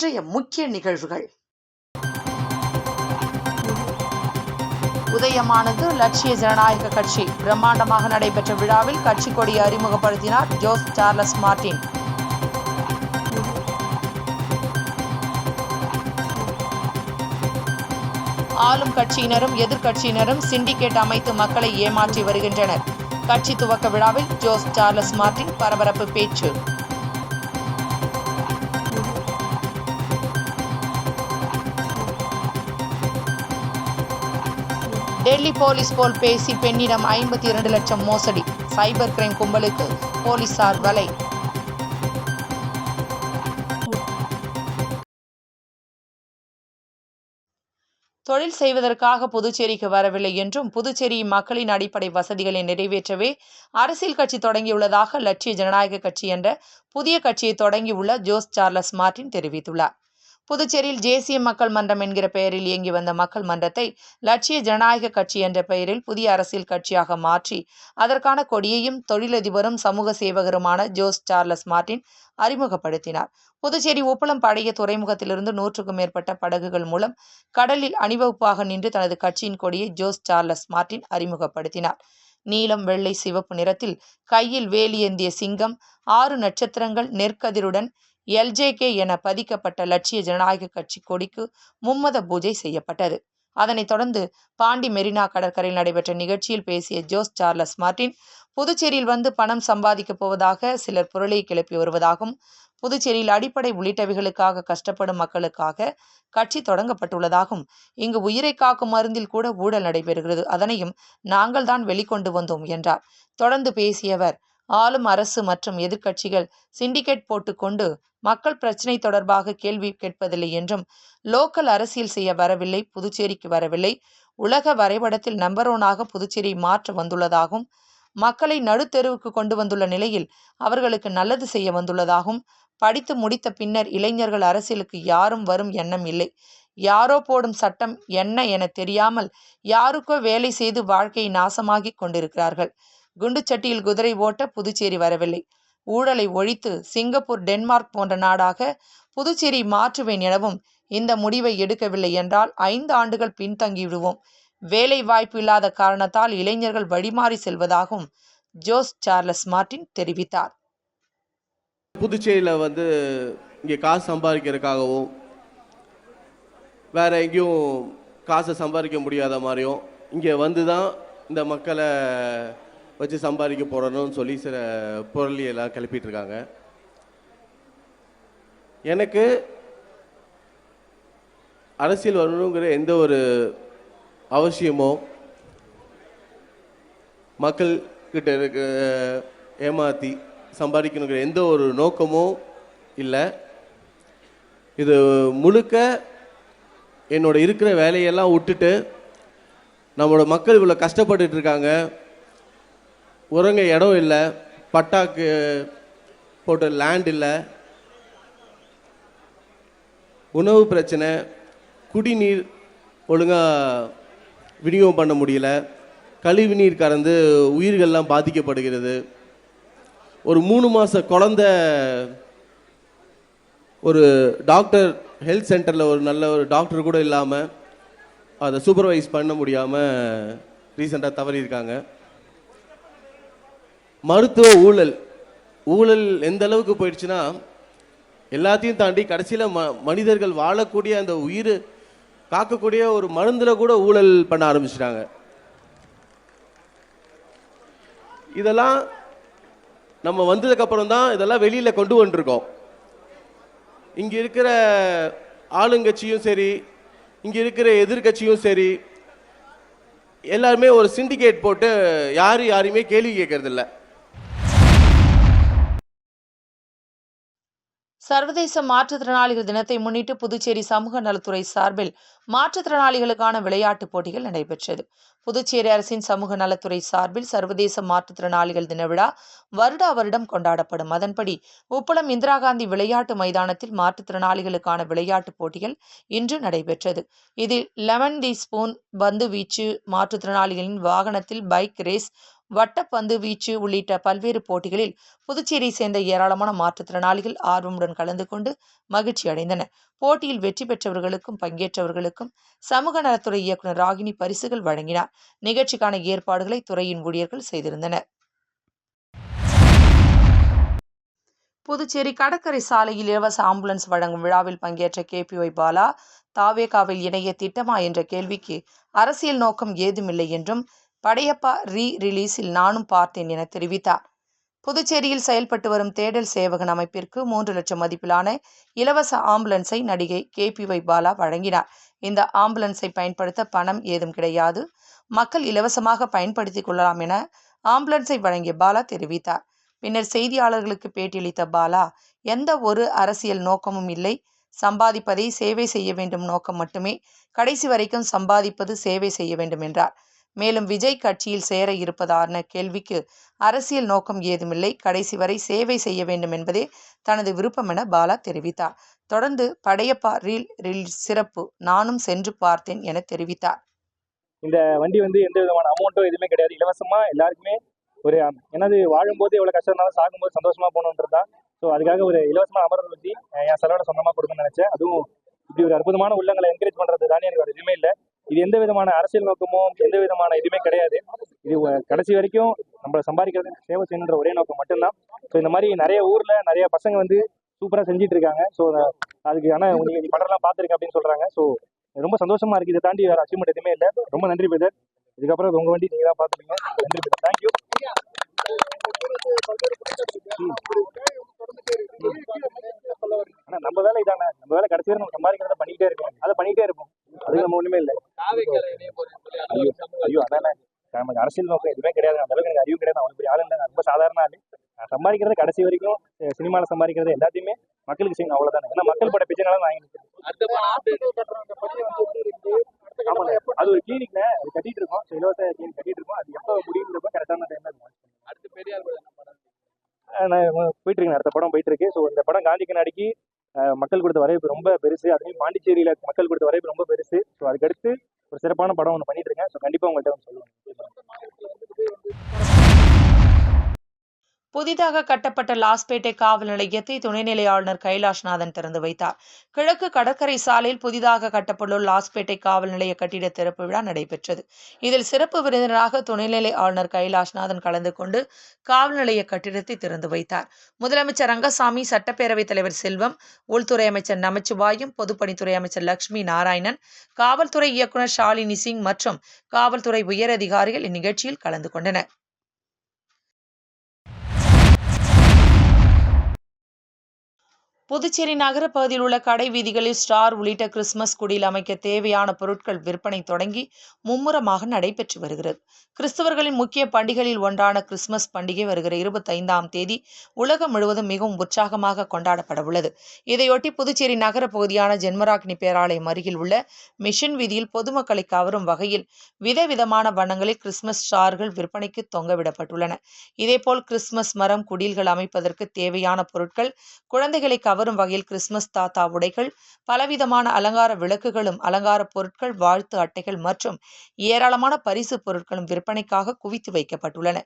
இன்றைய முக்கிய நிகழ்வுகள். உதயமானது லட்சிய ஜனநாயக கட்சி. பிரம்மாண்டமாக நடைபெற்ற விழாவில் கட்சி கொடியை அறிமுகப்படுத்தினார் ஜோஸ் சார்லஸ் மார்டின். ஆளும் கட்சியினரும் எதிர்க்கட்சியினரும் சிண்டிகேட் அமைத்து மக்களை ஏமாற்றி வருகின்றனர். கட்சி துவக்க விழாவில் ஜோஸ் சார்லஸ் மார்டின் பரபரப்பு பேச்சு. டெல்லி போலீஸ் போல் பேசி பெண்ணிடம் ஐம்பத்தி இரண்டு லட்சம் மோசடி. சைபர் கிரைம் கும்பலுக்கு போலீசார் வலை. தொழில் செய்வதற்காக புதுச்சேரிக்கு வரவில்லை என்றும் புதுச்சேரி மக்களின் அடிப்படை வசதிகளை நிறைவேற்றவே அரசியல் கட்சி தொடங்கியுள்ளதாக லட்சிய ஜனநாயக கட்சி என்ற புதிய கட்சியை தொடங்கியுள்ள ஜோஸ் சார்லஸ் மார்டின் தெரிவித்துள்ளார். புதுச்சேரியில் தேசிய மக்கள் மன்றம் என்கிற பெயரில் இயங்கி வந்த மக்கள் மன்றத்தை லட்சிய ஜனநாயக கட்சி என்ற பெயரில் புதிய அரசியல் கட்சியாக மாற்றி அதற்கான கொடியையும் தொழிலதிபரும் சமூக சேவகருமான ஜோஸ் சார்லஸ் மார்டின் அறிமுகப்படுத்தினார். புதுச்சேரி உப்பளம் பழைய துறைமுகத்திலிருந்து நூற்றுக்கும் மேற்பட்ட படகுகள் மூலம் கடலில் அணிவகுப்பாக நின்று தனது கட்சியின் கொடியை ஜோஸ் சார்லஸ் மார்டின் அறிமுகப்படுத்தினார். நீலம் வெள்ளை சிவப்பு நிறத்தில் கையில் வேலியேந்திய சிங்கம் ஆறு நட்சத்திரங்கள் நெற்கதிருடன் எல்ஜேகே என பதிக்கப்பட்ட லட்சிய ஜனநாயக கட்சி கொடிக்கு மும்மத பூஜை செய்யப்பட்டது. அதனைத் தொடர்ந்து பாண்டி மெரினா கடற்கரையில் நடைபெற்ற நிகழ்ச்சியில் பேசிய ஜோஸ் சார்லஸ் மார்டின் புதுச்சேரியில் வந்து பணம் சம்பாதிக்கப் போவதாக சிலர் புரளை கிளப்பி வருவதாகவும் புதுச்சேரியில் அடிப்படை உள்ளிட்டவைகளுக்காக கஷ்டப்படும் மக்களுக்காக கட்சி தொடங்கப்பட்டுள்ளதாகவும் இங்கு உயிரை காக்கும் மருந்தில் கூட ஊழல் நடைபெறுகிறது. அதனையும் நாங்கள் தான் வெளிக்கொண்டு வந்தோம் என்றார். தொடர்ந்து பேசியவர் ஆளும் அரசு மற்றும் எதிர்க்கட்சிகள் சிண்டிகேட் போட்டுக்கொண்டு மக்கள் பிரச்சினை தொடர்பாக கேள்வி கேட்பதில்லை என்றும் லோக்கல் அரசியல் செய்ய வரவில்லை புதுச்சேரிக்கு வரவில்லை. உலக வரைபடத்தில் நம்பர் ஒனாக புதுச்சேரி மாற்ற வந்துள்ளதாகவும் மக்களை நடுத்தெருவுக்கு கொண்டு வந்துள்ள நிலையில் அவர்களுக்கு நல்லது செய்ய வந்துள்ளதாகவும் படித்து முடித்த பின்னர் இளைஞர்கள் அரசியலுக்கு யாரும் வரும் எண்ணம் இல்லை. யாரோ போடும் சட்டம் என்ன என தெரியாமல் யாருக்கோ வேலை செய்து வாழ்க்கையை நாசமாகிக் கொண்டிருக்கிறார்கள். குண்டுச்சட்டியில் குதிரை ஓட்ட புதுச்சேரி வரவில்லை. ஊழலை ஒழித்து சிங்கப்பூர் டென்மார்க் போன்ற நாடாக புதுச்சேரி மாற்றுவேன் எனவும் இந்த முடிவை எடுக்கவில்லை என்றால் ஐந்து ஆண்டுகள் பின்தங்கிவிடுவோம் வேலை வாய்ப்பு இல்லாத காரணத்தால் இளைஞர்கள் வழிமாறி செல்வதாகவும் ஜோஸ் சார்லஸ் மார்டின் தெரிவித்தார். புதுச்சேரியில் வந்து இங்கே காசு சம்பாதிக்கிறதுக்காகவும் வேற எங்கேயும் காசை சம்பாதிக்க முடியாத மாதிரியும் இங்கே வந்து தான் இந்த மக்களை வச்சு சம்பாதிக்க போகிறோன்னு சொல்லி சில பொருளியெல்லாம் கிளப்பிட்டு இருக்காங்க. எனக்கு அரசியல் வரணுங்கிற எந்த ஒரு அவசியமோ மக்கள் கிட்ட இருக்க ஏமாற்றி சம்பாதிக்கணுங்கிற எந்த ஒரு நோக்கமும் இல்லை. இது முழுக்க என்னோட இருக்கிற வேலையெல்லாம் விட்டுட்டு நம்மளோட மக்கள் இவ்வளோ கஷ்டப்பட்டுட்டு இருக்காங்க. உறங்க இடம் இல்லை பட்டாக்கு போட்ட லேண்ட் இல்லை. உணவு பிரச்சனை குடிநீர் ஒழுங்காக விநியோகம் பண்ண முடியல. கழிவு நீர் கறந்து உயிர்கள்லாம் பாதிக்கப்படுகிறது. ஒரு மூணு மாத குழந்த ஒரு டாக்டர் ஹெல்த் சென்டரில் ஒரு நல்ல ஒரு டாக்டர் கூட இல்லாமல் அதை சூப்பர்வைஸ் பண்ண முடியாமல் ரீசெண்டாக தவறியிருக்காங்க. மருத்துவ ஊழல். ஊழல் எந்த அளவுக்கு போயிடுச்சுன்னா எல்லாத்தையும் தாண்டி கடைசியில் ம மனிதர்கள் வாழக்கூடிய அந்த உயிர் காக்கக்கூடிய ஒரு மருந்தில் கூட ஊழல் பண்ண ஆரம்பிச்சிட்டாங்க. இதெல்லாம் நம்ம வந்ததுக்கப்புறம் தான் இதெல்லாம் வெளியில் கொண்டு வந்துருக்கோம். இங்கே இருக்கிற ஆளுங்கட்சியும் சரி இங்கே இருக்கிற எதிர்கட்சியும் சரி எல்லாருமே ஒரு சிண்டிகேட் போட்டு யாரும் யாரையுமே கேள்வி கேட்கறதில்ல. சர்வதேச மாற்றுத்திறனாளிகள் தினத்தை முன்னிட்டு புதுச்சேரி சமூக நலத்துறை சார்பில் மாற்றுத்திறனாளிகளுக்கான விளையாட்டுப் போட்டிகள் நடைபெற்றது. புதுச்சேரி அரசின் சமூக நலத்துறை சார்பில் சர்வதேச மாற்றுத்திறனாளிகள் தின விழா வருடா வருடம் கொண்டாடப்படும். அதன்படி உப்பளம் இந்திரா காந்தி விளையாட்டு மைதானத்தில் மாற்றுத்திறனாளிகளுக்கான விளையாட்டுப் போட்டிகள் இன்று நடைபெற்றது. இதில் லெமன் தி ஸ்பூன் பந்து வீச்சு மாற்றுத்திறனாளிகளின் வாகனத்தில் பைக் ரேஸ் வட்டப்பந்து வீச்சு உள்ளிட்ட பல்வேறு போட்டிகளில் புதுச்சேரியை சேர்ந்த ஏராளமான மாற்றுத்திறனாளிகள் ஆர்வமுடன் கலந்து கொண்டு மகிழ்ச்சி அடைந்தனர். போட்டியில் வெற்றி பெற்றவர்களுக்கும் பங்கேற்றவர்களுக்கும் சமூக நலத்துறை இயக்குநர் ராகினி பரிசுகள் வழங்கினார். நிகழ்ச்சிக்கான ஏற்பாடுகளை துறையின் ஊழியர்கள் செய்திருந்தனர். புதுச்சேரி கடற்கரை சாலையில் இலவச ஆம்புலன்ஸ் வழங்கும் விழாவில் பங்கேற்ற கேபிஒய் பாலா தாவேகாவில் இணைய திட்டமா என்ற கேள்விக்கு அரசியல் நோக்கம் ஏதுமில்லை என்றும் படையப்பா ரீ ரிலீஸில் நானும் பார்த்தேன் என தெரிவித்தார். புதுச்சேரியில் செயல்பட்டு வரும் தேடல் சேவகன் அமைப்பிற்கு மூன்று லட்சம் மதிப்பிலான இலவச ஆம்புலன்ஸை நடிகை கேபிஒய் பாலா வழங்கினார். இந்த ஆம்புலன்ஸை பயன்படுத்த பணம் ஏதும் கிடையாது. மக்கள் இலவசமாக பயன்படுத்திக் கொள்ளலாம் என ஆம்புலன்ஸை வழங்கிய பாலா தெரிவித்தார். பின்னர் செய்தியாளர்களுக்கு பேட்டியளித்த பாலா எந்த ஒரு அரசியல் நோக்கமும் இல்லை. சம்பாதிப்பதை சேவை செய்ய வேண்டும் நோக்கம் மட்டுமே. கடைசி வரைக்கும் சம்பாதிப்பது சேவை செய்ய வேண்டும் என்றார். மேலும் விஜய் கட்சியில் சேர இருப்பதான கேள்விக்கு அரசியல் நோக்கம் ஏதுமில்லை. கடைசி வரை சேவை செய்ய வேண்டும் என்பதே தனது விருப்பம் என பாலா தெரிவித்தார். தொடர்ந்து படையப்பா ரீல் ரீல் சிறப்பு நானும் சென்று பார்த்தேன் என தெரிவித்தார். இந்த வண்டி வந்து எந்த விதமான அமௌண்ட்டோ எதுவுமே கிடையாது. இலவசமா எல்லாருக்குமே ஒரு எனது வாழும்போது எவ்வளவு கஷ்டம் இருந்தாலும் சாகும்போது சந்தோஷமா போகணுன்றது தான். ஸோ அதுக்காக ஒரு இலவசமா அமர்வு வச்சு என் செலவோட சொந்தமா கொடுக்கணும்னு நினைச்சேன். அதுவும் இப்படி ஒரு அற்புதமான உள்ளங்களை என்கரேஜ் பண்றது தானே எனக்கு ஒரு எதுவுமே இல்லை. இது எந்த விதமான அரசியல் நோக்கமோ எந்த விதமான இதுவுமே கிடையாது. இது கடைசி வரைக்கும் நம்மளை சம்பாதிக்கிறது சேவை செய்யணுன்ற ஒரே நோக்கம் மட்டும்தான். ஸோ இந்த மாதிரி நிறைய ஊர்ல நிறைய பசங்க வந்து சூப்பராக செஞ்சுட்டு இருக்காங்க. ஸோ அதுக்கு ஆனால் உங்களுக்கு நீ படம்லாம் பார்த்துருக்கேன் அப்படின்னு சொல்றாங்க. ஸோ ரொம்ப சந்தோஷமா இருக்கு. இதை தாண்டி வேற அச்சீவ்மெண்ட் எதுவுமே இல்லை. ரொம்ப நன்றி பிரதர் இதுக்கப்புறம் உங்க வண்டி நீங்க தான் பார்த்துருங்க நன்றி பிரதர் தேங்க்யூ ஆனா நம்ம வேலை இதாங்க நம்ம வேலை கடைசி வரை நம்ம சம்பாதிக்கிறத பண்ணிக்கிட்டே இருக்கோம் அதை பண்ணிக்கிட்டே இருப்போம். அது நம்ம ஒண்ணுமே இல்லை. ஐயோ ஐயோ அதானே நமக்கு அரசியல் நோக்கம் எதுவுமே கிடையாது. அந்த அளவுக்கு எனக்கு அறிவு கிடையாது. அவனுக்கு பெரிய ஆளு இல்லை ரொம்ப சாதாரண ஆளு. நான் சம்பாதிக்கிறத கடைசி வரைக்கும் சினிமாவில் சம்பாதிக்கிறது எல்லாத்தையுமே மக்களுக்கு செய்யணும். அவ்வளவுதானே. ஏன்னா மக்கள் பட பிச்சைனால நான் வாங்கி அது ஒரு கிளினிக்ல அது கட்டிட்டு இருக்கோம். இலவச கிளினிக் கட்டிட்டு இருக்கோம். அது எப்போ முடியுன்றப்ப கரெக்டான டைம்ல நான் போயிட்டு இருக்கேன். அடுத்த படம் போயிட்டு இருக்கு. ஸோ இந்த படம் காந்தி கண்ணாடிக்கு மக்கள் கொடுத்த வரவேற்பு ரொம்ப பெருசு. அதுலேயும் பாண்டிச்சேரியில மக்கள் கொடுத்த வரவேற்பு ரொம்ப பெருசு. ஸோ அதுக்கடுத்து ஒரு சிறப்பான படம் ஒன்று பண்ணிட்டு இருக்கேன். ஸோ கண்டிப்பா உங்கள்கிட்ட வந்து சொல்லுவேன். புதிதாக கட்டப்பட்ட லாஸ்பேட்டை காவல் நிலையத்தை துணைநிலை ஆளுநர் கைலாஷ்நாதன் திறந்து வைத்தார். கிழக்கு கடற்கரை சாலையில் புதிதாக கட்டப்பட்டுள்ள லாஸ்பேட்டை காவல் நிலைய கட்டிட திறப்பு விழா நடைபெற்றது. இதில் சிறப்பு விருந்தினராக துணைநிலை ஆளுநர் கைலாஷ்நாதன் கலந்து கொண்டு காவல் நிலைய கட்டிடத்தை திறந்து வைத்தார். முதலமைச்சர் ரங்கசாமி சட்டப்பேரவைத் தலைவர் செல்வம் உள்துறை அமைச்சர் நமச்சிவாயும் பொதுப்பணித்துறை அமைச்சர் லட்சுமி நாராயணன் காவல்துறை இயக்குநர் ஷாலினி சிங் மற்றும் காவல்துறை உயரதிகாரிகள் இந்நிகழ்ச்சியில் கலந்து கொண்டனர். புதுச்சேரி நகர பகுதியில் உள்ள கடை வீதிகளில் ஸ்டார் உள்ளிட்ட கிறிஸ்துமஸ் குடியில் அமைக்க தேவையான பொருட்கள் விற்பனை தொடங்கி மும்முரமாக நடைபெற்று வருகிறது. கிறிஸ்தவர்களின் முக்கிய பண்டிகைகளில் ஒன்றான கிறிஸ்துமஸ் பண்டிகை வருகிற இருபத்தைந்தாம் தேதி உலகம் முழுவதும் மிகவும் உற்சாகமாக கொண்டாடப்பட உள்ளது. இதையொட்டி புதுச்சேரி நகர பகுதியான ஜென்மராக்னி பேராலயம் அருகில் உள்ள மிஷன் வீதியில் பொதுமக்களை கவரும் வகையில் விதவிதமான வண்ணங்களில் கிறிஸ்துமஸ் ஸ்டார்கள் விற்பனைக்கு தொங்கவிடப்பட்டுள்ளன. இதேபோல் கிறிஸ்துமஸ் மரம் குடில்கள் அமைப்பதற்கு தேவையான பொருட்கள் குழந்தைகளை கவரும் வகையில் கிறிஸ்துமஸ் தாத்தா உடைகள் பலவிதமான அலங்கார விளக்குகளும் அலங்கார பொருட்கள் வாழ்த்து அட்டைகள் மற்றும் ஏராளமான பரிசு பொருட்களும் விற்பனைக்காக குவித்து வைக்கப்பட்டுள்ளன.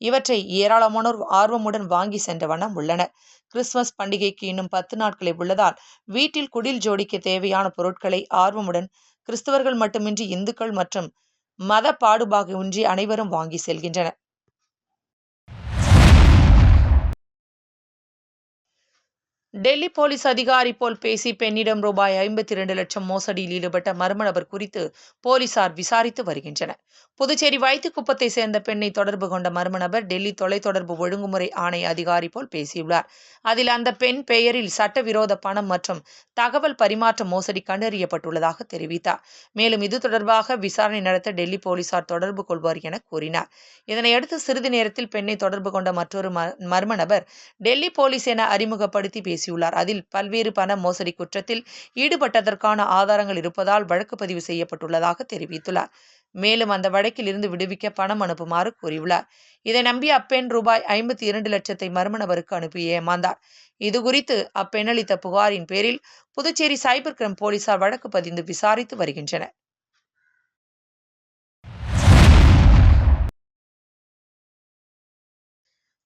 இவற்றை ஏராளமானோர் ஆர்வமுடன் வாங்கி சென்ற வண்ணம் உள்ளனர் கிறிஸ்துமஸ் பண்டிகைக்கு இன்னும் பத்து நாட்களே உள்ளதால் வீட்டில் குடில் ஜோடிக்கு தேவையான பொருட்களை ஆர்வமுடன் கிறிஸ்தவர்கள் மட்டுமின்றி இந்துக்கள் மற்றும் மத பாடுபாகின்றி அனைவரும் வாங்கி செல்கின்றனர். டெல்லி போலீஸ் அதிகாரி போல் பேசி பெண்ணிடம் ரூபாய் ஐம்பத்தி இரண்டு லட்சம் மோசடியில் ஈடுபட்ட மர்ம நபர் குறித்து போலீசார் விசாரித்து வருகின்றனர். புதுச்சேரி வைத்துக்குப்பத்தை சேர்ந்த பெண்ணை தொடர்பு கொண்ட மர்ம நபர் டெல்லி தொலைத்தொடர்பு ஒழுங்குமுறை ஆணைய அதிகாரி போல் பேசியுள்ளார். அதில் அந்த பெண் பெயரில் சட்டவிரோத பணம் மற்றும் தகவல் பரிமாற்ற மோசடி கண்டறியப்பட்டுள்ளதாக தெரிவித்தார். மேலும் இது தொடர்பாக விசாரணை நடத்த டெல்லி போலீசார் தொடர்பு கொள்வார் என கூறினார். இதனையடுத்து சிறிது நேரத்தில் பெண்ணை தொடர்பு கொண்ட மற்றொரு ம- மர்ம நபர் டெல்லி போலீஸ் என அறிமுகப்படுத்தி பேசியுள்ளார். அதில் பல்வேறு பண மோசடி குற்றத்தில் ஈடுபட்டதற்கான ஆதாரங்கள் இருப்பதால் வழக்கு பதிவு செய்யப்பட்டுள்ளதாக தெரிவித்துள்ளார். மேலும் அந்த வழக்கில் இருந்து விடுவிக்க பணம் அனுப்புமாறு கூறியுள்ளார். இதை நம்பிய அப்பெண் ரூபாய் ஐம்பத்தி இரண்டு லட்சத்தை மர்மநபருக்கு அனுப்பி ஏமாந்தார். இதுகுறித்து அப்பெண் அளித்த புகாரின் பேரில் புதுச்சேரி சைபர் கிரைம் போலீசார் வழக்கு பதிந்து விசாரித்து வருகின்றனர்.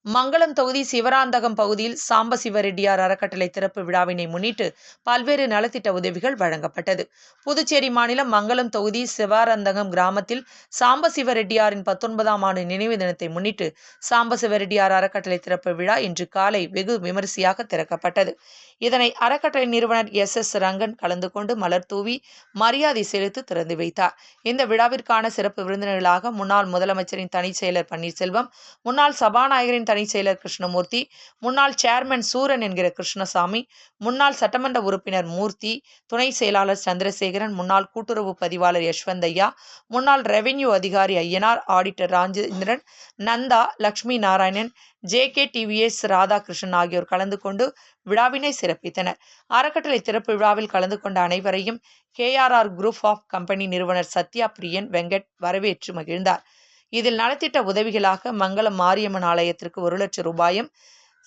மங்களம் தொகுதி சிவராந்தகம் பகுதியில் சாம்பசிவரெட்டியார் அறக்கட்டளை திறப்பு விழாவினை முன்னிட்டு பல்வேறு நலத்திட்ட உதவிகள் வழங்கப்பட்டது. புதுச்சேரி மாநிலம் மங்களம் தொகுதி சிவாரந்தகம் கிராமத்தில் சாம்பசிவரெட்டியாரின் பத்தொன்பதாம் ஆண்டு நினைவு தினத்தை முன்னிட்டு சாம்பசிவரெட்டியார் அறக்கட்டளை திறப்பு விழா இன்று காலை வெகு விமரிசையாக திறக்கப்பட்டது. இதனை அறக்கட்டளை நிறுவனர் எஸ். எஸ். ரங்கன் கலந்து கொண்டு மலர் தூவி மரியாதை செலுத்தி திறந்து வைத்தார். இந்த விழாவிற்கான சிறப்பு விருந்தினர்களாக முன்னாள் முதலமைச்சரின் தனிச் செயலர் பன்னீர்செல்வம் முன்னாள் சபாநாயகரின் தனி செயலர் கிருஷ்ணமூர்த்தி முன்னாள் சேர்மன் சூரன் என்கிற கிருஷ்ணசாமி முன்னாள் சட்டமன்ற உறுப்பினர் மூர்த்தி துணை செயலாளர் சந்திரசேகரன் முன்னாள் கூட்டுறவு பதிவாளர் யஷ்வந்தையா முன்னாள் ரெவென்யூ அதிகாரி Ayyanar auditor Rajendran Nanda Lakshmi Narayanan J K TVS Radhakrishnan ஆகியோர் கலந்து கொண்டு விழாவினை சிறப்பித்தனர். அறக்கட்டளை திறப்பு விழாவில் கலந்து கொண்ட அனைவரையும் கேஆர்ஆர் குரூப் ஆஃப் கம்பெனி நிறுவனர் சத்யா பிரியன் வெங்கட் வரவேற்று மகிழ்ந்தார். இதில் நலத்திட்ட உதவிகளாக மங்களம் மாரியம்மன் ஆலயத்திற்கு ஒரு லட்சம் ரூபாயும்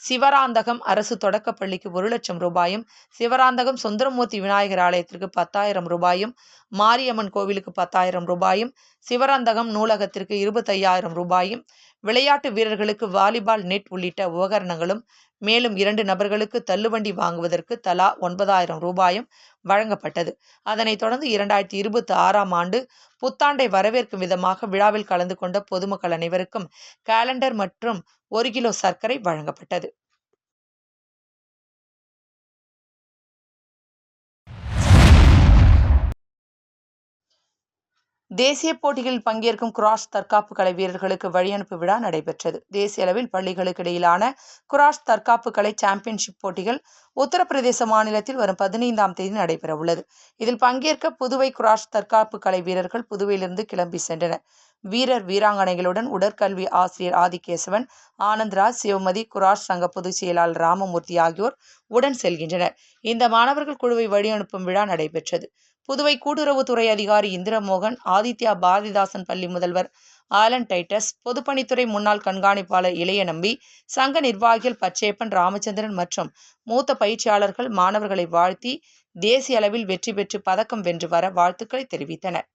சிவராந்தகம் அரசு தொடக்கப்பள்ளிக்கு ஒரு லட்சம் ரூபாயும் சிவராந்தகம் சுந்தரமூர்த்தி விநாயகர் ஆலயத்திற்கு பத்தாயிரம் ரூபாயும் மாரியம்மன் கோவிலுக்கு பத்தாயிரம் ரூபாயும் சிவராந்தகம் நூலகத்திற்கு இருபத்தையாயிரம் ரூபாயும் விளையாட்டு வீரர்களுக்கு வாலிபால் நெட் உள்ளிட்ட உபகரணங்களும் மேலும் இரண்டு நபர்களுக்கு தள்ளுவண்டி வாங்குவதற்கு தலா ஒன்பதாயிரம் ரூபாயும் வழங்கப்பட்டது. அதனைத் தொடர்ந்து இரண்டாயிரத்தி இருபத்தி ஆறாம் ஆண்டு புத்தாண்டை வரவேற்கும் விதமாக விழாவில் கலந்து கொண்ட பொதுமக்கள் அனைவருக்கும் காலண்டர் மற்றும் ஒரு கிலோ சர்க்கரை வழங்கப்பட்டது. தேசிய போட்டிகளில் பங்கேற்கும் குராஷ் தற்காப்பு கலை வீரர்களுக்கு வழியனுப்பு விழா நடைபெற்றது. தேசிய அளவில் பள்ளிகளுக்கு இடையிலான குராஷ் தற்காப்பு கலை சாம்பியன்ஷிப் போட்டிகள் உத்தரப்பிரதேச மாநிலத்தில் வரும் பதினைந்தாம் தேதி நடைபெற உள்ளது இதில் பங்கேற்க புதுவை குராஷ் தற்காப்பு கலை வீரர்கள் புதுவையிலிருந்து கிளம்பி சென்றனர். வீரர் வீராங்கனைகளுடன் உடற்கல்வி ஆசிரியர் ஆதிகேசவன் ஆனந்த்ராஜ் சிவமதி குராஷ் சங்க பொதுச் செயலாளர் ராமமூர்த்தி ஆகியோர் உடன் செல்கின்றனர். இந்த மாணவர்கள் குழுவை வழியனுப்பும் விழா நடைபெற்றது. புதுவை கூட்டுறவுத்துறை அதிகாரி இந்திரமோகன் ஆதித்யா பாரதிதாசன் பள்ளி முதல்வர் ஆலன் டைட்டஸ் பொதுப்பணித்துறை முன்னாள் கண்காணிப்பாளர் இளைய நம்பி சங்க நிர்வாகிகள் பச்சேப்பன் ராமச்சந்திரன் மற்றும் மூத்த பயிற்சியாளர்கள் மாணவர்களை வாழ்த்தி தேசிய அளவில் வெற்றி பெற்று பதக்கம் வென்று வர வாழ்த்துக்களை தெரிவித்தனர்.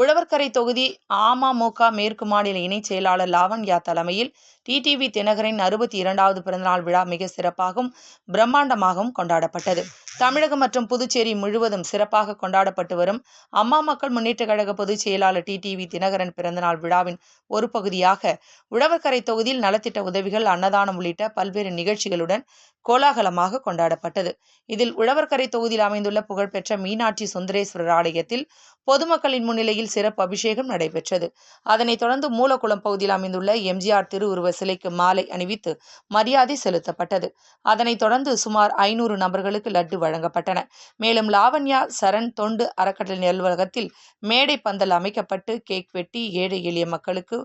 உழவர்கரை தொகுதி அமமுக மேற்கு மாநில இணைச் செயலாளர் லாவண்யா தலைமையில் டிடிவி தினகரின் அறுபத்தி இரண்டாவது பிறந்தநாள் விழா மிக சிறப்பாகவும் பிரம்மாண்டமாகவும் கொண்டாடப்பட்டது. தமிழகம் மற்றும் புதுச்சேரி முழுவதும் சிறப்பாக கொண்டாடப்பட்டு வரும் அம்மா மக்கள் முன்னேற்ற கழக பொதுச் செயலாளர் டிடிவி தினகரன் பிறந்தநாள் விழாவின் ஒரு பகுதியாக உழவர்கரை தொகுதியில் நலத்திட்ட உதவிகள் அன்னதானம் உள்ளிட்ட பல்வேறு நிகழ்ச்சிகளுடன் கோலாகலமாக கொண்டாடப்பட்டது. இதில் உழவர்கரை தொகுதியில் அமைந்துள்ள புகழ்பெற்ற மீனாட்சி சுந்தரேஸ்வரர் ஆலயத்தில் பொதுமக்களின் முன்னிலையில் சிறப்பு அபிஷேகம் நடைபெற்றது. அதனைத் தொடர்ந்து மூலக்குளம் பகுதியில் அமைந்துள்ள எம்ஜிஆர் திருவுருவ சிலைக்கு மாலை அணிவித்து மரியாதை செலுத்தப்பட்டது. அதனைத் தொடர்ந்து சுமார் ஐநூறு நபர்களுக்கு லட்டு வழங்கப்பட்டன. மேலும் லாவண்யா சரண் தொண்டு அறக்கட்டளை அலுவலகத்தில் மேடை பந்தல் அமைக்கப்பட்டு கேக் வெட்டி ஏழை எளிய மக்களுக்கு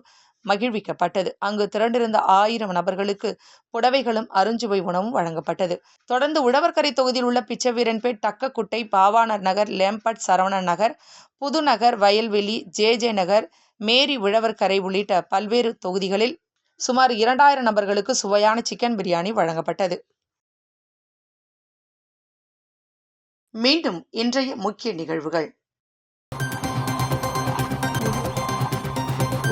மகிழ்விக்கப்பட்டது. அங்கு திரண்டிருந்த ஆயிரம் நபர்களுக்கு புடவைகளும் அருஞ்சுவை உணவும் வழங்கப்பட்டது. தொடர்ந்து உழவர்கரை தொகுதியில் உள்ள பிச்சவீரன்பேட் டக்கக்குட்டை பாவாணர் நகர் லேம்பட் Saravanan Nagar Pudhunagar Vayalveli J J Nagar Mary Uzhavarkarai உள்ளிட்ட பல்வேறு தொகுதிகளில் சுமார் இரண்டாயிரம் நபர்களுக்கு சுவையான சிக்கன் பிரியாணி வழங்கப்பட்டது. மீண்டும் இன்றைய முக்கிய நிகழ்வுகள்.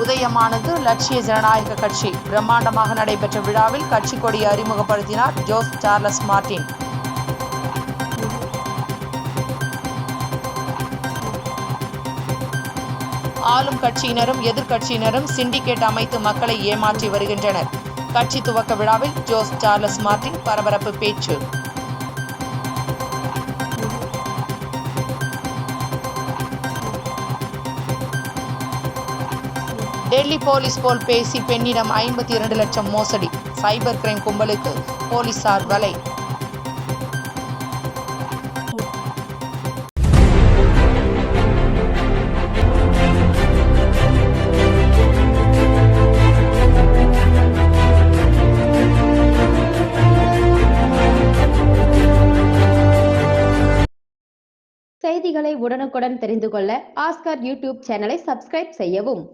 உதயமானது லட்சிய ஜனநாயக கட்சி. பிரம்மாண்டமாக நடைபெற்ற விழாவில் கட்சி கொடியை அறிமுகப்படுத்தினார் ஜோஸ் சார்லஸ் மார்டின். ஆளும் கட்சியினரும் எதிர்க்கட்சியினரும் சிண்டிகேட் அமைத்து மக்களை ஏமாற்றி வருகின்றனர். கட்சி துவக்க விழாவில் ஜோஸ் சார்லஸ் மார்டின் பரபரப்பு பேச்சு. டெல்லி போலீஸ் போல் பேசி பெண்ணிடம் ஐம்பத்தி இரண்டு லட்சம் மோசடி. சைபர் கிரைம் கும்பலுக்கு போலீசார் வலை. செய்திகளை உடனுக்குடன் தெரிந்து கொள்ள ஆஸ்கர் யூடியூப் சேனலை சப்ஸ்கிரைப் செய்யவும்.